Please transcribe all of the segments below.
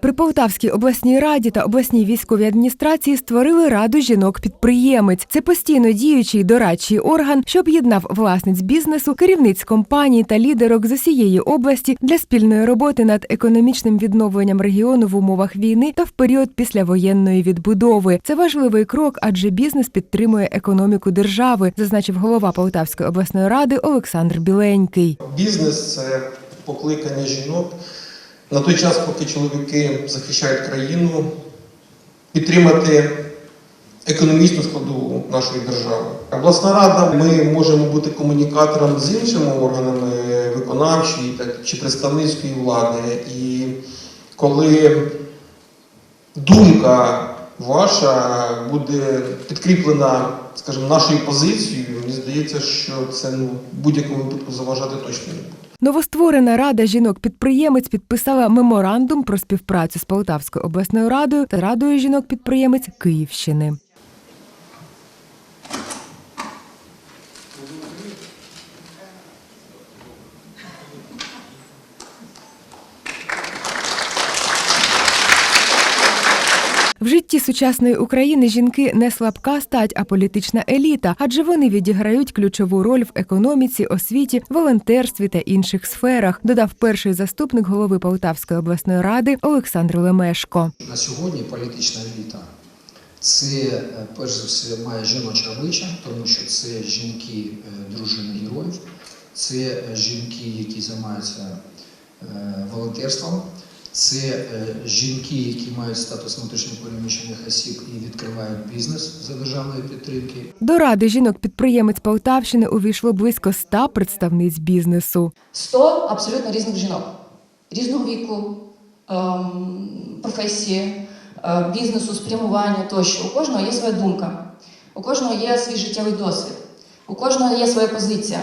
При Полтавській обласній раді та обласній військовій адміністрації створили раду жінок-підприємець. Це постійно діючий дорадчий орган, що об'єднав власниць бізнесу, керівниць компаній та лідерок з усієї області для спільної роботи над економічним відновленням регіону в умовах війни та в період післявоєнної відбудови. Це важливий крок, адже бізнес підтримує економіку держави, зазначив голова Полтавської обласної ради Олександр Біленький. Бізнес це покликання жінок на той час, поки чоловіки захищають країну, підтримати економічну складову нашої держави. Обласна рада, ми можемо бути комунікатором з іншими органами виконавчої так, чи представницької влади. І коли думка ваша буде підкріплена, скажімо, нашою позицією, мені здається, що це ну, в будь-якому випадку заважати точно не буде. Новостворена рада жінок-підприємець підписала меморандум про співпрацю з Полтавською обласною радою та радою жінок-підприємець Київщини. В житті сучасної України жінки не слабка стать, а політична еліта, адже вони відіграють ключову роль в економіці, освіті, волонтерстві та інших сферах, додав перший заступник голови Полтавської обласної ради Олександр Лемешко. На сьогодні політична еліта це е, перш за все має жіноче обличчя, тому що це жінки, е, дружини героїв, це жінки, які займаються е, волонтерством, це е, жінки, які мають статус внутрішньопереміщених осіб і відкривають бізнес за державної підтримки. До ради жінок-підприємець Полтавщини увійшло близько ста представниць бізнесу. 100 абсолютно різних жінок різного віку, ем, професії, е, бізнесу, спрямування тощо. У кожного є своя думка, у кожного є свій життєвий досвід, у кожного є своя позиція.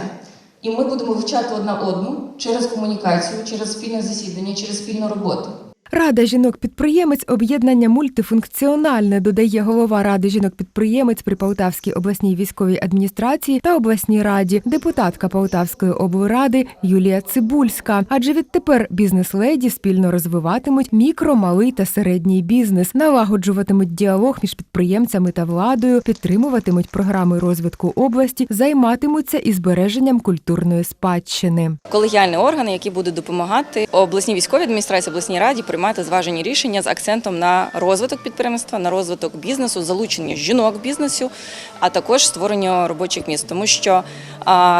І ми будемо вивчати одна одну через комунікацію, через спільне засідання, через спільну роботу. Рада жінок-підприємець об'єднання мультифункціональне, додає голова ради жінок-підприємець при Полтавській обласній військовій адміністрації та обласній раді, депутатка Полтавської облради Юлія Цибульська. Адже відтепер бізнес-леді спільно розвиватимуть мікро, малий та середній бізнес, налагоджуватимуть діалог між підприємцями та владою, підтримуватимуть програми розвитку області, займатимуться і збереженням культурної спадщини. колегіальні органи, які будуть допомагати обласній військовій адміністрації, обласній раді приймати зважені рішення з акцентом на розвиток підприємства, на розвиток бізнесу, залучення жінок бізнесу, а також створення робочих місць. Тому що,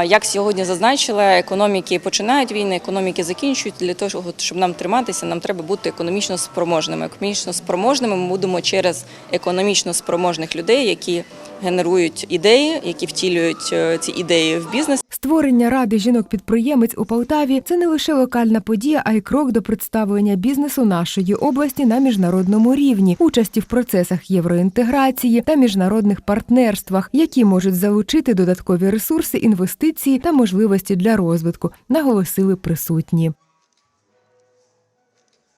як сьогодні зазначила, економіки починають війни, економіки закінчують. Для того, щоб нам триматися, нам треба бути економічно спроможними. Економічно спроможними ми будемо через економічно спроможних людей, які генерують ідеї, які втілюють е, ці ідеї в бізнес. Створення ради жінок-підприємець у Полтаві це не лише локальна подія, а й крок до представлення бізнесу нашої області на міжнародному рівні, участі в процесах євроінтеграції та міжнародних партнерствах, які можуть залучити додаткові ресурси, інвестиції та можливості для розвитку, наголосили присутні.